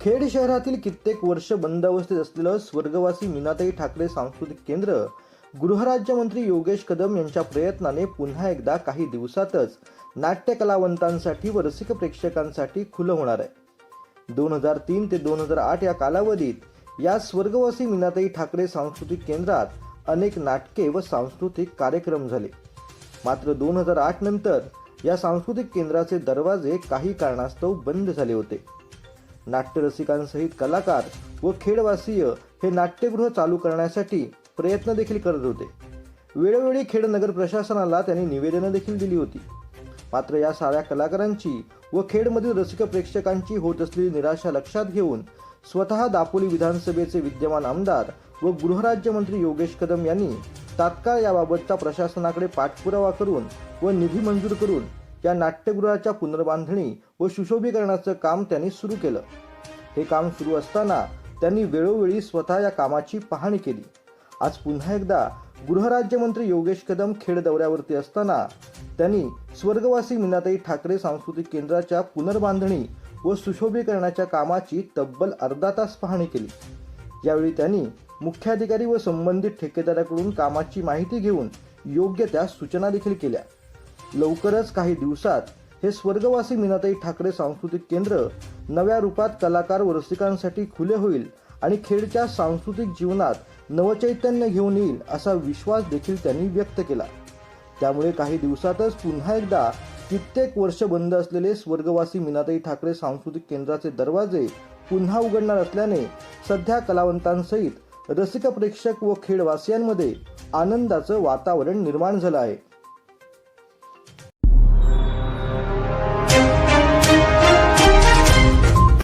खेड शहरातील कित्येक वर्ष बंद अवस्थेत असलेलं स्वर्गवासी मीनाताई ठाकरे सांस्कृतिक केंद्र गृहराज्यमंत्री योगेश कदम यांच्या प्रयत्नाने पुन्हा एकदा काही दिवसातच नाट्य कलावंतांसाठी व रसिक प्रेक्षकांसाठी खुलं होणार आहे. दोन हजार तीन ते दोन हजार आठ या कालावधीत या स्वर्गवासी मीनाताई ठाकरे सांस्कृतिक केंद्रात अनेक नाटके व सांस्कृतिक कार्यक्रम झाले. मात्र दोन हजार आठ नंतर या सांस्कृतिक केंद्राचे दरवाजे काही कारणास्तव बंद झाले होते. नाट्यरसिकांसहित कलाकार व खेडवासीय हे नाट्यगृह चालू करण्यासाठी प्रयत्न देखील करत होते. वेळोवेळी खेड नगर प्रशासनाला त्यांनी निवेदनं देखील दिली होती. मात्र या साऱ्या कलाकारांची व खेडमधील रसिक प्रेक्षकांची होत असलेली निराशा लक्षात घेऊन स्वतः दापोली विधानसभेचे विद्यमान आमदार व गृहराज्यमंत्री योगेश कदम यांनी तात्काळ याबाबतचा प्रशासनाकडे पाठपुरावा करून व निधी मंजूर करून या नाट्यगृहाच्या पुनर्बांधणी व सुशोभीकरणाचं काम त्यांनी सुरू केलं. हे काम सुरू असताना त्यांनी वेळोवेळी स्वतः या कामाची पाहणी केली. आज पुन्हा एकदा गृहराज्यमंत्री योगेश कदम खेड दौऱ्यावरती असताना त्यांनी स्वर्गवासी मीनाताई ठाकरे सांस्कृतिक केंद्राच्या पुनर्बांधणी व सुशोभीकरणाच्या कामाची तब्बल अर्धा तास पाहणी केली. यावेळी त्यांनी मुख्याधिकारी व संबंधित ठेकेदाराकडून कामाची माहिती घेऊन योग्य त्या सूचना देखील केल्या. लवकरच काही दिवसात हे स्वर्गवासी मीनाताई ठाकरे सांस्कृतिक केंद्र नव्या रूपात कलाकार व रसिकांसाठी खुले होईल आणि खेडच्या सांस्कृतिक जीवनात नवचैतन्य घेऊन येईल असा विश्वास देखील त्यांनी व्यक्त केला. त्यामुळे काही दिवसातच पुन्हा एकदा कित्येक वर्ष बंद असलेले स्वर्गवासी मीनाताई ठाकरे सांस्कृतिक केंद्राचे दरवाजे पुन्हा उघडणार असल्याने सध्या कलावंतांसहित रसिक प्रेक्षक व खेडवासियांमध्ये आनंदाचं वातावरण निर्माण झालं आहे.